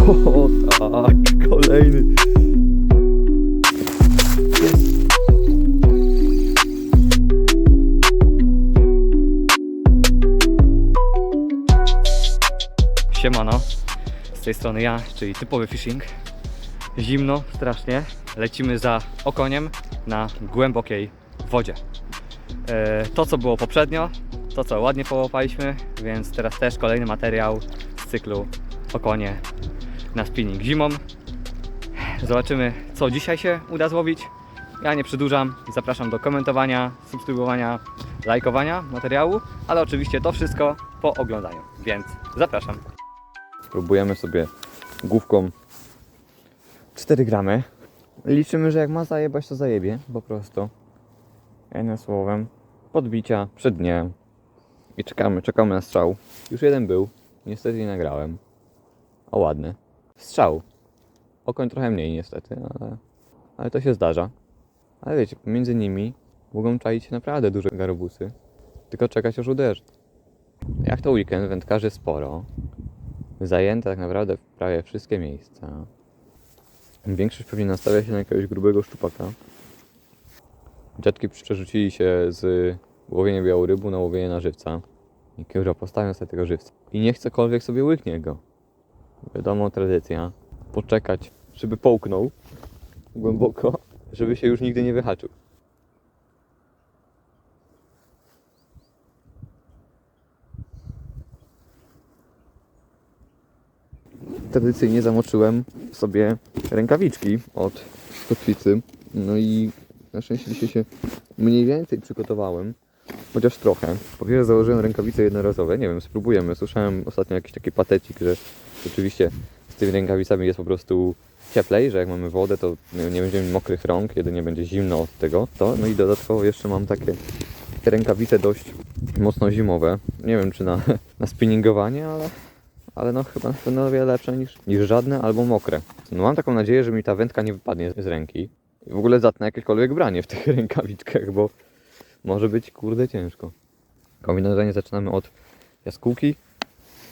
O tak, kolejny. Siemano, z tej strony ja, czyli typowy fishing. Zimno, strasznie. Lecimy za okoniem na głębokiej wodzie. E, to, co było poprzednio, to, co ładnie połapaliśmy, więc teraz też kolejny materiał z cyklu okonie na spinning zimą. Zobaczymy, co dzisiaj się uda złowić. Ja nie przedłużam zapraszam do komentowania, subskrybowania, lajkowania materiału, ale oczywiście to wszystko po oglądaniu, więc zapraszam. Spróbujemy sobie główką 4 gramy. Liczymy, że jak ma zajebać, to zajebie po prostu. Jednym słowem, podbicia przed dniem. I czekamy, czekamy na strzał. Już jeden był, niestety nie nagrałem. O ładny. Strzał. Okoń trochę mniej niestety, ale, ale to się zdarza. Ale wiecie, pomiędzy nimi mogą czaić się naprawdę duże garobusy. Tylko czekać aż uderzy. Jak to weekend, wędkarzy sporo. Zajęte tak naprawdę prawie wszystkie miejsca. Większość pewnie nastawia się na jakiegoś grubego szczupaka. Dziadki przerzucili się z łowienia białorybu na łowienie na żywca. I kurwa, postawią sobie tego żywca. I niech cokolwiek sobie łyknie go. Wiadomo, tradycja. Poczekać, żeby połknął głęboko, żeby się już nigdy nie wyhaczył. Tradycyjnie zamoczyłem sobie rękawiczki od kotwicy. No i na szczęście dzisiaj się mniej więcej przygotowałem. Chociaż trochę. Po pierwsze założyłem rękawice jednorazowe. Nie wiem, spróbujemy. Słyszałem ostatnio jakiś taki patecik, że rzeczywiście z tymi rękawicami jest po prostu cieplej, że jak mamy wodę, to nie będziemy mokrych rąk, jedynie będzie zimno od tego. To, no i dodatkowo jeszcze mam takie rękawice dość mocno zimowe. Nie wiem, czy na, na spinningowanie, ale, ale no chyba będą o wiele lepsze niż, niż żadne albo mokre. No mam taką nadzieję, że mi ta wędka nie wypadnie z ręki. I w ogóle zatnę jakiekolwiek branie w tych rękawiczkach, bo może być kurde ciężko. Kombinowanie zaczynamy od jaskółki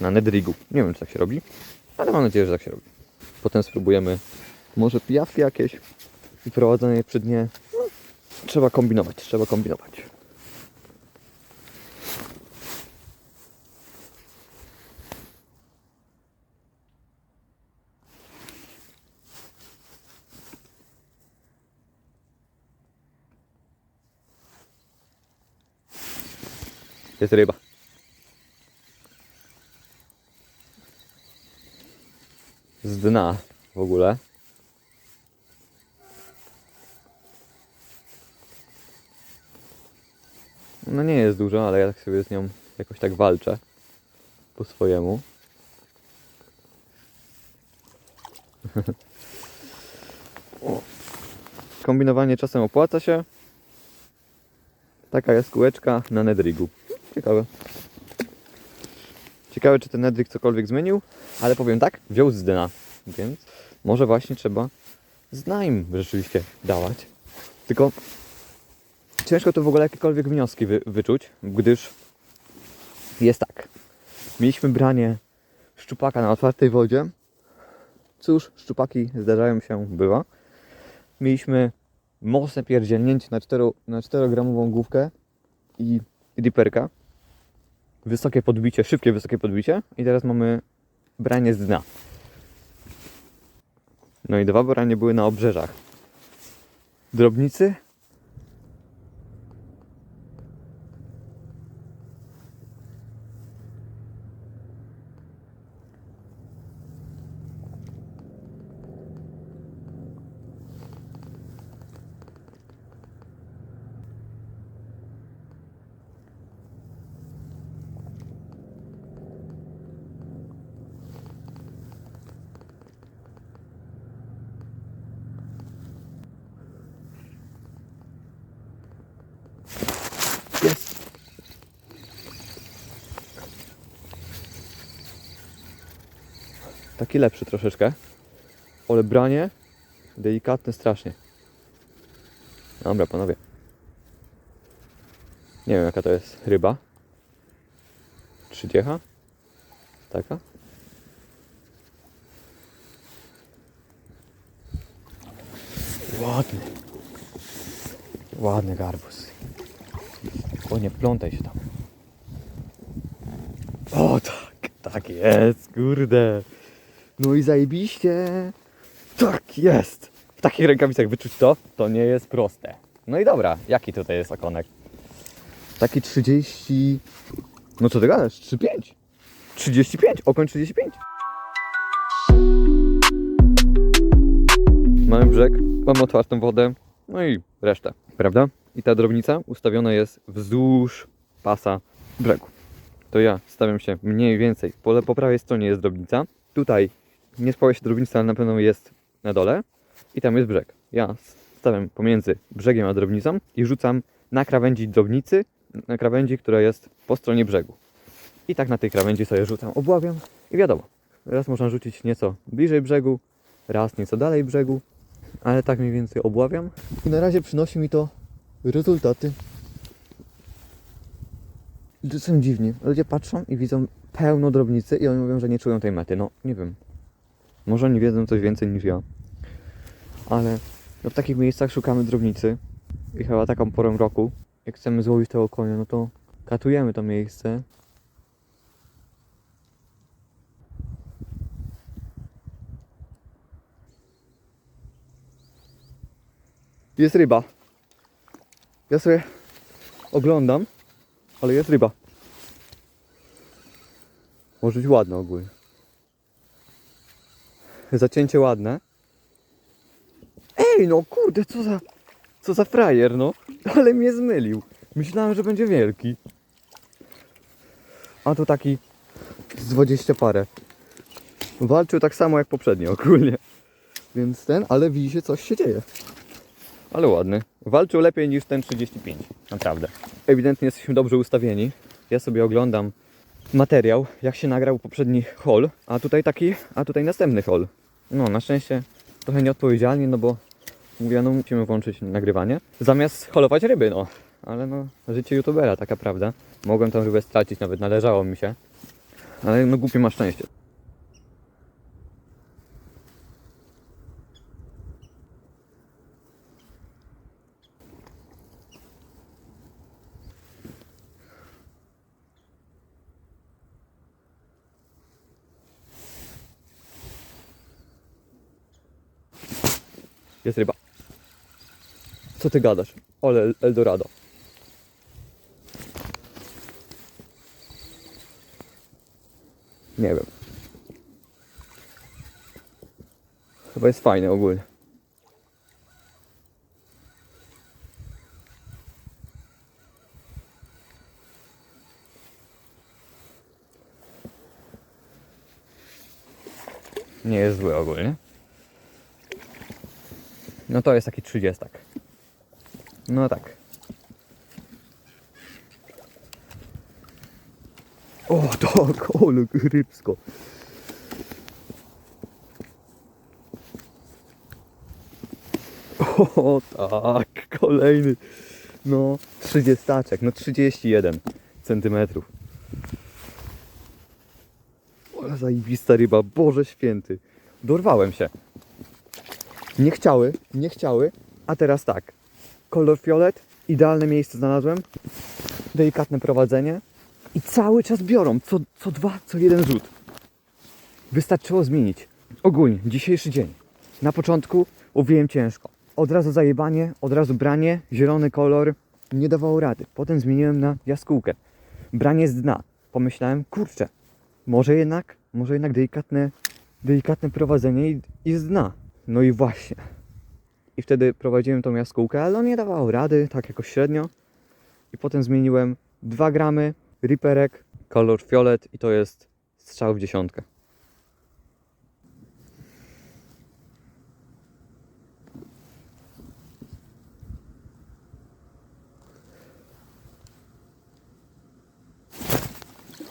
na nedrigu. Nie wiem, czy tak się robi, ale mam nadzieję, że tak się robi. Potem spróbujemy może pijawki jakieś i prowadzenie przy dnie. No, trzeba kombinować, trzeba kombinować. Jest ryba. Z dna w ogóle. No nie jest dużo, ale ja tak sobie z nią jakoś tak walczę. Po swojemu. Kombinowanie czasem opłaca się. Taka jest kółeczka na nedrigu. Ciekawe. Ciekawe, czy ten nedrig cokolwiek zmienił, ale powiem tak, wziął z dna, więc może właśnie trzeba z rzeczywiście dawać. Tylko ciężko to w ogóle jakiekolwiek wnioski wy, wyczuć, gdyż jest tak. Mieliśmy branie szczupaka na otwartej wodzie. Cóż, szczupaki zdarzają się, bywa. Mieliśmy mocne pierdzielnięcie na 4, na 4-gramową główkę i riperka. Wysokie podbicie, szybkie wysokie podbicie i teraz mamy branie z dna. No i dwa branie były na obrzeżach. Drobnicy. Taki lepszy troszeczkę. Ale branie delikatne strasznie. Dobra, panowie. Nie wiem, jaka to jest ryba. Trzydziecha? Taka? Ładny. Ładny garbus. O, nie plątaj się tam. O tak, tak jest, kurde. No i zajebiście. Tak jest. W takich rękawicach wyczuć to, to nie jest proste. No i dobra, jaki tutaj jest okonek? Taki 30... No co ty gadasz? 35. 35, okoń 35. Mamy brzeg, mamy otwartą wodę, no i resztę, prawda? I ta drobnica ustawiona jest wzdłuż pasa brzegu. To ja stawiam się mniej więcej, po, po prawej stronie jest drobnica, tutaj nie spała się drobnica, ale na pewno jest na dole i tam jest brzeg. Ja stawiam pomiędzy brzegiem a drobnicą i rzucam na krawędzi drobnicy, na krawędzi, która jest po stronie brzegu. I tak na tej krawędzi sobie rzucam, obławiam i wiadomo, raz można rzucić nieco bliżej brzegu, raz nieco dalej brzegu, ale tak mniej więcej obławiam. I na razie przynosi mi to rezultaty. To są dziwni. Ludzie patrzą i widzą pełno drobnicy i oni mówią, że nie czują tej mety. No, nie wiem. Może oni wiedzą coś więcej niż ja. Ale no, w takich miejscach szukamy drobnicy i chyba taką porą roku, jak chcemy złowić tego konia, no to katujemy to miejsce. Jest ryba. Ja sobie oglądam, ale jest ryba. Może być ładne ogólnie. Zacięcie ładne. Ej, no kurde, co za, co za frajer, no. Ale mnie zmylił. Myślałem, że będzie wielki. A to taki z 20 parę. Walczył tak samo jak poprzednio ogólnie. Więc ten, ale widzi się, coś się dzieje. Ale ładny. Walczył lepiej niż ten 35. Naprawdę. Ewidentnie jesteśmy dobrze ustawieni. Ja sobie oglądam materiał, jak się nagrał poprzedni hol, a tutaj taki, a tutaj następny hol. No, na szczęście trochę nieodpowiedzialnie, no bo mówię, no musimy włączyć nagrywanie. Zamiast holować ryby, no. Ale no, życie youtubera, taka prawda. Mogłem tą rybę stracić, nawet należało mi się. Ale no głupie ma szczęście. Jest ryba. Co ty gadasz? Ole El- Eldorado. Nie wiem. Chyba jest fajny ogólnie. Nie jest zły ogólnie. No to jest taki 30. No tak. O tak, ale rybsko. O tak, kolejny. No, 30, no 31 centymetrów. Ale zajebista ryba, Boże święty. Dorwałem się. Nie chciały, nie chciały, a teraz tak. Kolor fiolet, idealne miejsce znalazłem, delikatne prowadzenie i cały czas biorą, co, co dwa, co jeden rzut. Wystarczyło zmienić. Ogólnie, dzisiejszy dzień. Na początku łowiłem ciężko. Od razu zajebanie, od razu branie, zielony kolor, nie dawało rady. Potem zmieniłem na jaskółkę. Branie z dna. Pomyślałem, kurczę, może jednak, może jednak delikatne, delikatne prowadzenie i, i z dna. No i właśnie. I wtedy prowadziłem tą jaskółkę, ale on nie dawał rady, tak jakoś średnio. I potem zmieniłem 2 gramy, riperek, kolor fiolet i to jest strzał w dziesiątkę.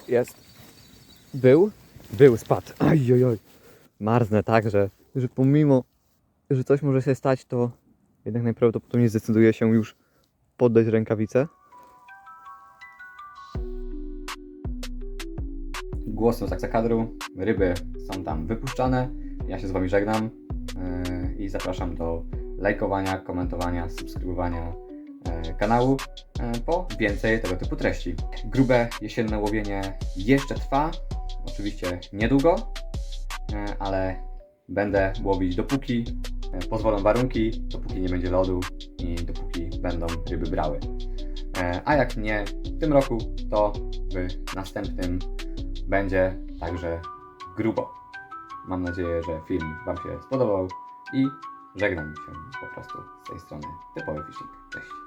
Jest. Był? Był, spadł. Aj, oj, oj. Marznę tak, że, że pomimo, że coś może się stać, to jednak najprawdopodobniej zdecyduje się już poddać rękawice. Głosem z kadru, ryby są tam wypuszczane. Ja się z Wami żegnam yy, i zapraszam do lajkowania, komentowania, subskrybowania e, kanału e, po więcej tego typu treści. Grube jesienne łowienie jeszcze trwa, oczywiście niedługo, e, ale będę łowić dopóki e, pozwolą warunki, dopóki nie będzie lodu i dopóki będą ryby brały. E, A jak nie w tym roku, to w następnym będzie także grubo. Mam nadzieję, że film Wam się spodobał i żegnam się po prostu z tej strony typowy fishing. Cześć.